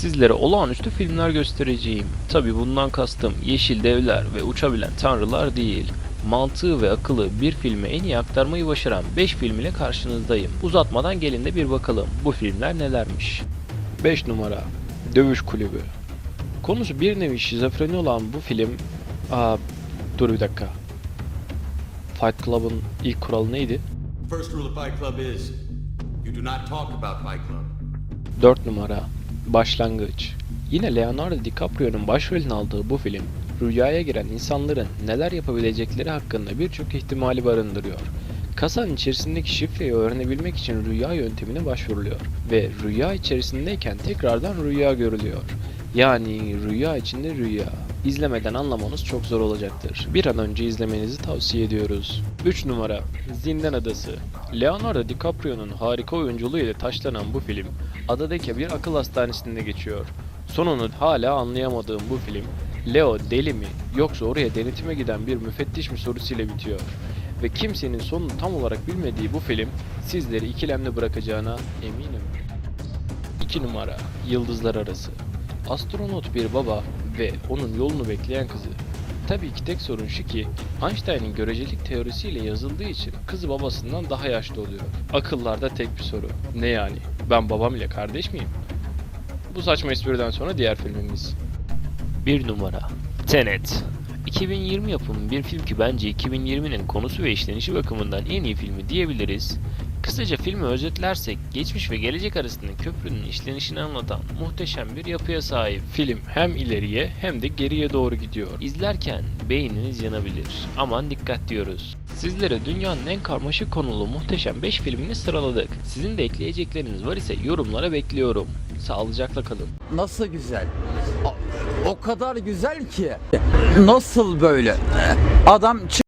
Sizlere olağanüstü filmler göstereceğim. Tabi bundan kastım yeşil devler ve uçabilen tanrılar değil. Mantığı ve akıllı bir filme en iyi aktarmayı başaran 5 film ile karşınızdayım. Uzatmadan gelin de bir bakalım bu filmler nelermiş. 5 numara Dövüş Kulübü Konusu bir nevi şizofreni olan bu film... Aa, dur bir dakika. Fight Club'ın ilk kuralı neydi? First rule of Fight Club is you do not talk about Fight Club. 4 numara Başlangıç Yine Leonardo DiCaprio'nun başrolünü aldığı bu film, rüyaya giren insanların neler yapabilecekleri hakkında birçok ihtimali barındırıyor. Kasanın içerisindeki şifreyi öğrenebilmek için rüya yöntemine başvuruluyor ve rüya içerisindeyken tekrardan rüya görülüyor. Yani rüya içinde rüya. İzlemeden anlamanız çok zor olacaktır. Bir an önce izlemenizi tavsiye ediyoruz. 3 numara Zindan Adası Leonardo DiCaprio'nun harika oyunculuğu ile taşlanan bu film, adadaki bir akıl hastanesinde geçiyor. Sonunu hala anlayamadığım bu film, Leo deli mi yoksa oraya denetime giden bir müfettiş mi sorusuyla bitiyor. Ve kimsenin sonunu tam olarak bilmediği bu film sizleri ikilemde bırakacağına eminim. 2 numara Yıldızlar Arası Astronot bir baba ve onun yolunu bekleyen kızı. Tabii ki tek sorun şu ki Einstein'ın görecelik teorisiyle yazıldığı için kızı babasından daha yaşlı oluyor. Akıllarda tek bir soru. Ne yani? Ben babam ile kardeş miyim? Bu saçma espriden sonra diğer filmimiz. 1 numara Tenet 2020 yapımı bir film ki bence 2020'nin konusu ve işlenişi bakımından en iyi filmi diyebiliriz. Kısaca filmi özetlersek geçmiş ve gelecek arasındaki köprünün işlenişini anlatan muhteşem bir yapıya sahip. Film hem ileriye hem de geriye doğru gidiyor. İzlerken beyniniz yanabilir. Aman dikkat diyoruz. Sizlere dünyanın en karmaşık konulu muhteşem 5 filmini sıraladık. Sizin de ekleyecekleriniz var ise yorumlara bekliyorum. Sağlıcakla kalın. Nasıl güzel? O, o kadar güzel ki. Nasıl böyle? Adam